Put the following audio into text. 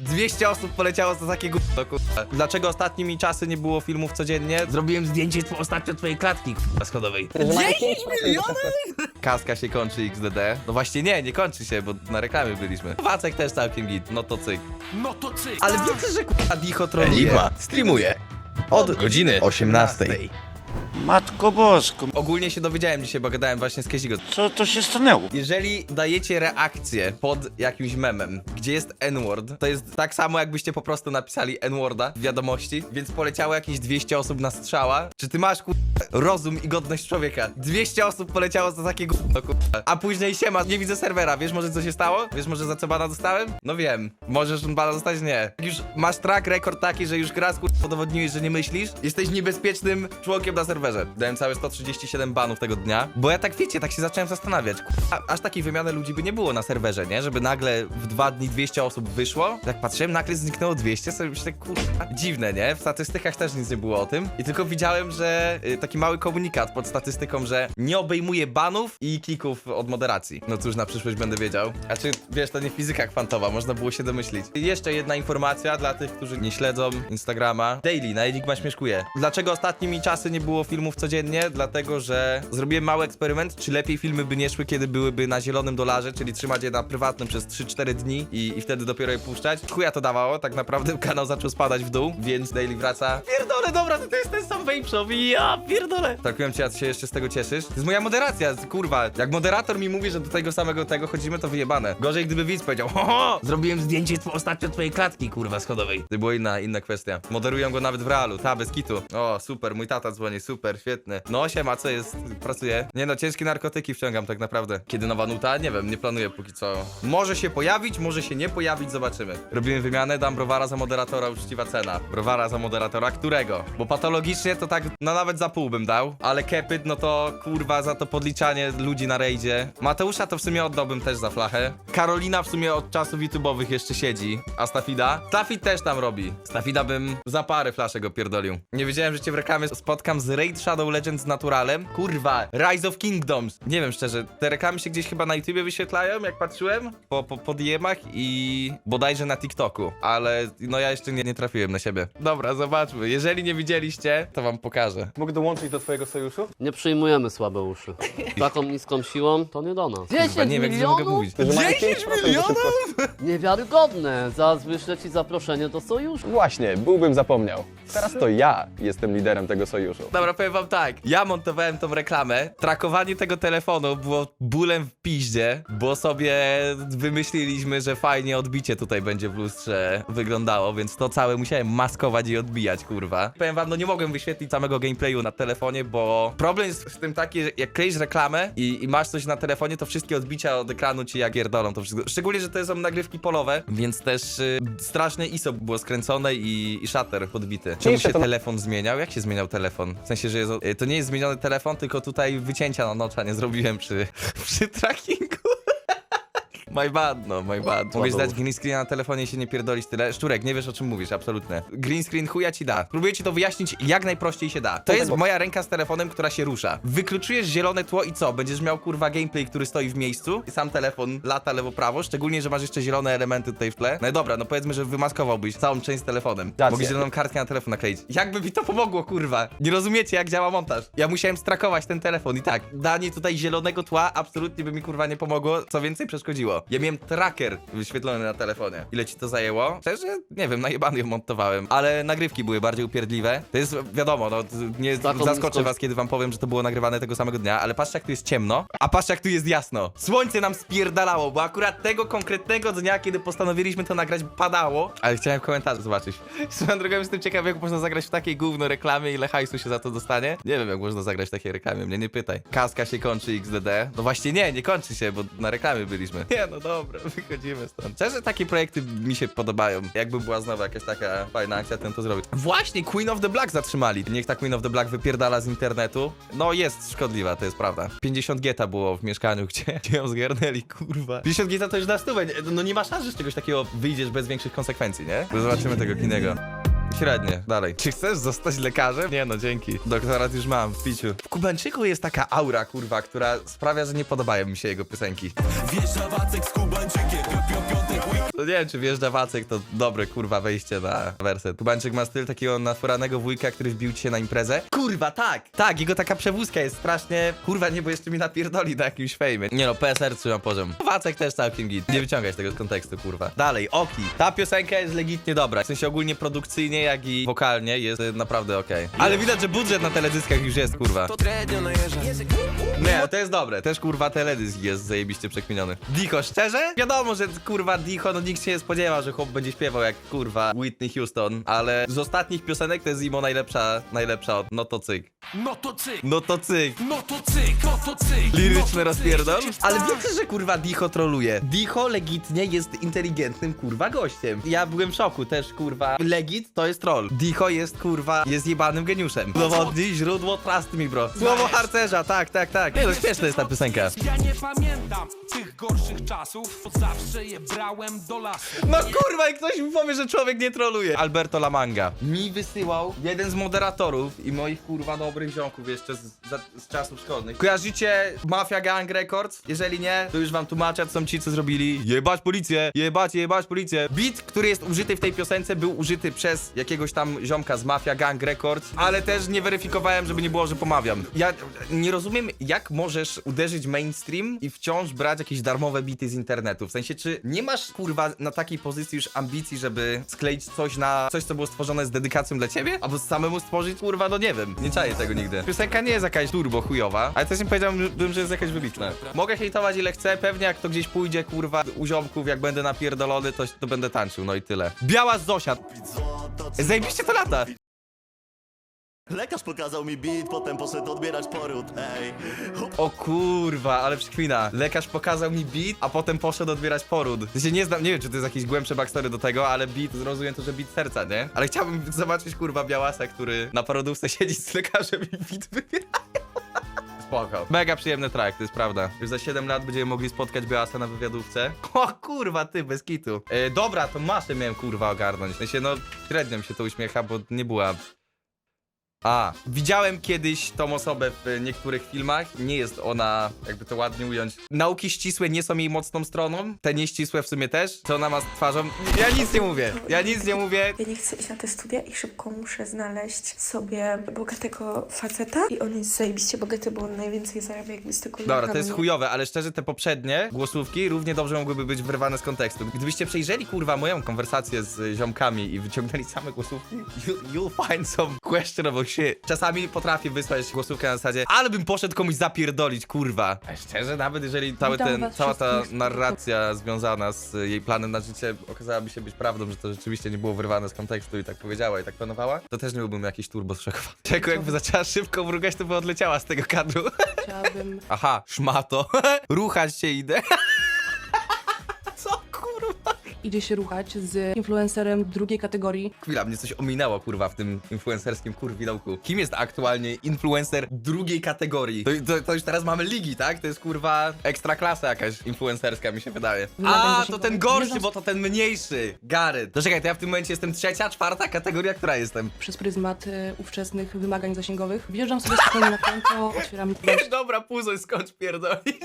200 osób poleciało za takie gówno, kurwa. Dlaczego ostatnimi czasy nie było filmów codziennie? Zrobiłem zdjęcie tw- ostatnio twojej klatki, kurwa, schodowej. 10 milionów? Kaska się kończy XDD. No właśnie nie, nie kończy się, bo na reklamie byliśmy. Wacek też całkiem git, no to cyk. No to cyk. Ale wiecie, że kurwa Dicho troluje. Streamuje od godziny 18. Matko Bosko, Ogólnie się dowiedziałem dzisiaj, bo gadałem właśnie z Kezigo. co to się stanęło? Jeżeli dajecie reakcję pod jakimś memem, gdzie jest N-word, to jest tak samo jakbyście po prostu napisali N-worda w wiadomości, więc poleciało jakieś 200 osób na strzała. Czy ty masz kur... rozum i godność człowieka? 200 osób poleciało za takie gówno, kur... A później siema, nie widzę serwera, wiesz może co się stało? Wiesz może za co bana dostałem? No wiem. Możesz bana dostać? Nie. Jak już masz track record taki, że już raz kur... udowodniłeś, że nie myślisz, jesteś niebezpiecznym członkiem na serwerze. Dałem całe 137 banów tego dnia, bo ja tak wiecie, tak się zacząłem zastanawiać. Aż takiej wymiany ludzi by nie było na serwerze, nie? Żeby nagle w dwa dni 200 osób wyszło. Jak patrzyłem, nagle zniknęło 200, sobie myślę, kurwa, dziwne, nie? W statystykach też nic nie było o tym. I tylko widziałem, że y, taki mały komunikat pod statystyką, że nie obejmuje banów i klików od moderacji. No cóż, na przyszłość będę wiedział. A czy, wiesz, to nie fizyka kwantowa, można było się domyślić. I jeszcze jedna informacja dla tych, którzy nie śledzą Instagrama. Daily na Enigma śmieszkuje. Dlaczego ostatnimi czasy nie było filmów codziennie? Dlatego, że zrobiłem mały eksperyment, czy lepiej filmy by nie szły, kiedy byłyby na zielonym dolarze, czyli trzymać je na prywatnym przez 3-4 dni i, i wtedy dopiero je puszczać. Chuja to dawało, tak naprawdę kanał zaczął spadać w dół, więc Daily wraca. Pierdolę, dobra, to, to jest ten sam Vape Shop i ja pierdolę. Trakuję cię, a ty się jeszcze z tego cieszysz? To jest moja moderacja, kurwa. Jak moderator mi mówi, że do tego samego tego chodzimy, to wyjebane. Gorzej, gdyby widz powiedział, ho, ho, zrobiłem zdjęcie ostatnio twojej klatki, kurwa, schodowej. To była inna, inna kwestia. Moderuję go nawet w realu, ta, bez kitu. O, super, mój tata dzwoni, super, świetny. No, siema, co jest? Pracuję. Nie no, ciężkie narkotyki wciągam tak naprawdę. Kiedy nowa nuta? Nie wiem, nie planuję póki co. Może się pojawić, może się nie pojawić, zobaczymy. Robimy wymianę, dam browara za moderatora, uczciwa cena. Browara za moderatora, którego? Bo patologicznie to tak, no nawet za pół bym dał, ale kepyt, no to kurwa za to podliczanie ludzi na rejdzie. Mateusza to w sumie oddałbym też za flachę. Karolina w sumie od czasów YouTube'owych jeszcze siedzi, a Stafida? Stafid też tam robi. Stafida bym za parę flaszek go pierdolił. Nie wiedziałem, że cię w reklamie spotkam z Raid Shadow Legends Naturalem. Kurwa, Rise of Kingdoms. Nie wiem szczerze, te reklamy się gdzieś chyba na YouTubie wyświetlają, jak patrzyłem, po, po, po DM-ach i bodajże na TikToku, ale no ja jeszcze nie, nie trafiłem na siebie. Dobra, zobaczmy. Jeżeli nie widzieliście, to wam pokażę. Mogę dołączyć do twojego sojuszu? Nie przyjmujemy słabe uszy. Taką niską siłą to nie do nas. 10 Chyba nie wiem, jak to mogę mówić. 10 milionów? Niewiarygodne! Zaraz wyślę ci zaproszenie do sojuszu. Właśnie, byłbym zapomniał. Teraz to ja jestem liderem tego sojuszu. Dobra, powiem wam tak. Ja montowałem tą reklamę. Trakowanie tego telefonu było bólem w piździe, bo sobie wymyśliliśmy, że fajnie odbicie tutaj będzie w lustrze wyglądało, więc to całe musiałem maskować i odbijać, kurwa. Powiem wam, no nie mogłem wyświetlić samego gameplayu na telefonie, bo problem jest w tym taki, że jak kleisz reklamę i, i masz coś na telefonie, to wszystkie odbicia od ekranu ci jak pierdolą to wszystko. Szczególnie, że to są nagrywki polowe, więc też y, straszne ISO było skręcone i, i shutter podbity. Czemu się telefon zmieniał? Jak się zmieniał telefon? W sensie, że jest, y, to nie jest zmieniony telefon, tylko tutaj wycięcia na nocza nie zrobiłem przy, przy trackingu. My bad, no, my bad. Mogłeś dać green screen na telefonie i się nie pierdolić tyle. Szczurek, nie wiesz o czym mówisz, absolutnie. Green screen chuja ci da. Próbuję ci to wyjaśnić jak najprościej się da. To jest moja ręka z telefonem, która się rusza. Wykluczujesz zielone tło i co? Będziesz miał kurwa gameplay, który stoi w miejscu i sam telefon lata lewo-prawo, szczególnie, że masz jeszcze zielone elementy tutaj w tle. No i dobra, no powiedzmy, że wymaskowałbyś całą część z telefonem. Mogę zieloną kartkę na telefon nakleić. Jakby mi to pomogło, kurwa? Nie rozumiecie, jak działa montaż. Ja musiałem strakować ten telefon i tak, danie tutaj zielonego tła absolutnie by mi kurwa nie pomogło, co więcej przeszkodziło. Ja miałem tracker wyświetlony na telefonie. Ile ci to zajęło? Szczerze, nie wiem, najebany ją montowałem, ale nagrywki były bardziej upierdliwe. To jest wiadomo, no nie zaskoczę was, kiedy wam powiem, że to było nagrywane tego samego dnia, ale patrzcie jak tu jest ciemno, a patrzcie jak tu jest jasno. Słońce nam spierdalało, bo akurat tego konkretnego dnia, kiedy postanowiliśmy to nagrać, padało. Ale chciałem w komentarzu zobaczyć. Swoją drogą jestem ciekaw, jak można zagrać w takiej gówno reklamie, ile hajsu się za to dostanie. Nie wiem, jak można zagrać w takiej reklamie, mnie nie pytaj. Kaska się kończy XDD. No właśnie nie, nie kończy się, bo na reklamie byliśmy. Nie, no dobra, wychodzimy stąd. Szczerze, takie projekty mi się podobają. Jakby była znowu jakaś taka fajna akcja, ten to zrobił. Właśnie, Queen of the Black zatrzymali. Niech ta Queen of the Black wypierdala z internetu. No jest szkodliwa, to jest prawda. 50 geta było w mieszkaniu, gdzie, gdzie ją zgarnęli, kurwa. 50 geta to już na stówę. No nie ma szans, że z czegoś takiego wyjdziesz bez większych konsekwencji, nie? Zobaczymy tego Kinego. Średnie, dalej. Czy chcesz zostać lekarzem? Nie no, dzięki. Doktorat już mam, w piciu. W Kubańczyku jest taka aura, kurwa, która sprawia, że nie podobają mi się jego piosenki. Wjeżdża Wacek z Kubańczykiem, pi- pi- piątek nie wiem, czy wjeżdża Wacek, to dobre, kurwa, wejście na werset. Kubańczyk ma styl takiego nafuranego wujka, który wbił ci się na imprezę. Kurwa, tak! Tak, jego taka przewózka jest strasznie... Kurwa, nie, bo jeszcze mi napierdoli na jakimś fejmie. Nie no, PSR trzymam poziom. Wacek też całkiem git. Nie wyciągać tego z kontekstu, kurwa. Dalej, Oki. Ta piosenka jest legitnie dobra. W sensie ogólnie produkcyjnie, jak i wokalnie jest y, naprawdę okej. Ale widać, że budżet na teledyskach już jest, kurwa. To trednio najeżdża. Nie, to jest dobre. Też kurwa teledysk jest zajebiście przekminiony. Dicho, szczerze? Wiadomo, że kurwa Dicho, no nikt się nie spodziewał, że chłop będzie śpiewał jak kurwa Whitney Houston, ale z ostatnich piosenek to jest Imo najlepsza, najlepsza od No to cyk. No to cyk, No to cyk. no to cyk, no to cyk. Liryczny no to rozpierdol? Ale Tak. wiecie, że kurwa Dicho troluje. Dicho legitnie jest inteligentnym kurwa gościem. Ja byłem w szoku też kurwa. Legit to jest troll. Dicho jest kurwa, jest jebanym geniuszem. Dowodni źródło trust me bro. Słowo harcerza, tak, tak, tak. Nie no, śmieszna jest ta piosenka. Ja nie pamiętam tych gorszych czasów, bo zawsze je brałem do lasu. No kurwa, i ktoś mi powie, że człowiek nie troluje. Alberto Lamanga. Mi wysyłał jeden z moderatorów i moich kurwa dobrych ziomków jeszcze z, za, z czasów szkolnych. Kojarzycie Mafia Gang Records? Jeżeli nie, to już wam tłumaczę, to są ci, co zrobili jebać policję, jebać, jebać policję. Beat, który jest użyty w tej piosence, był użyty przez jakiegoś tam ziomka z Mafia Gang Records, ale też nie weryfikowałem, żeby nie było, że pomawiam. Ja nie rozumiem, jak możesz uderzyć mainstream i wciąż brać jakieś darmowe bity z internetu. W sensie, czy nie masz kurwa na takiej pozycji już ambicji, żeby skleić coś na coś, co było stworzone z dedykacją dla ciebie? Albo samemu stworzyć, kurwa, no nie wiem. Nie czaję tego nigdy. Piosenka nie jest jakaś turbo chujowa, ale też nie powiedziałbym, że jest jakaś wybitna. Mogę hejtować ile chcę, pewnie jak to gdzieś pójdzie, kurwa, u ziomków, jak będę napierdolony, to, to będę tańczył, no i tyle. Biała Zosia. Zajebiście to lata. Lekarz pokazał mi beat, potem poszedł odbierać poród, ej O kurwa, ale przykmina. Lekarz pokazał mi beat, a potem poszedł odbierać poród. Ja się nie znam, nie wiem czy to jest jakieś głębsze backstory do tego, ale beat, zrozumiem to, że beat serca, nie? Ale chciałbym zobaczyć kurwa Białasa, który na parodówce siedzi z lekarzem i beat wybiera. Spoko. Mega przyjemny track, to jest prawda. Już za 7 lat będziemy mogli spotkać Białasa na wywiadówce. O kurwa, ty, bez kitu. E, dobra, to maszę miałem kurwa ogarnąć. W sensie, no, średnio mi się to uśmiecha, bo nie była a, widziałem kiedyś tą osobę w niektórych filmach. Nie jest ona, jakby to ładnie ująć. Nauki ścisłe nie są jej mocną stroną. Te nieścisłe w sumie też. Co ona ma z twarzą? Ja nic nie mówię. Ja nic nie mówię. Ja nie chcę iść na te studia i szybko muszę znaleźć sobie bogatego faceta i on jest zajebiście bogaty, bo on najwięcej zarabia jakby z tego Dobra, to jest chujowe, ale szczerze te poprzednie głosówki równie dobrze mogłyby być wyrwane z kontekstu. Gdybyście przejrzeli kurwa moją konwersację z ziomkami i wyciągnęli same głosówki, you, you'll find some questionable shit. Czasami potrafię wysłać głosówkę na zasadzie, ale bym poszedł komuś zapierdolić, kurwa. A szczerze, nawet jeżeli cały Witam ten, was cała ta wszystkich. narracja związana z jej planem na życie okazałaby się być prawdą, że to rzeczywiście nie było wyrwane z kontekstu i tak powiedziała i tak planowała, to też nie byłbym jakiś turbo zszokowany. Czego jakby zaczęła szybko mrugać, to by odleciała z tego kadru. Chciałabym Aha, szmato. Ruchać się idę. Idzie się ruchać z influencerem drugiej kategorii. Chwila, mnie coś ominęło kurwa w tym influencerskim kurwidołku. Kim jest aktualnie influencer drugiej kategorii? To, to, to już teraz mamy ligi, tak? To jest kurwa ekstra klasa jakaś influencerska mi się wydaje. A, to ten gorszy, bo to ten mniejszy. Gary. To czekaj, to ja w tym momencie jestem trzecia, czwarta kategoria, która jestem? Przez pryzmat y, ówczesnych wymagań zasięgowych. Wjeżdżam sobie spokojnie na konto, otwieram. Dobra, puzoń, skąd pierdolić.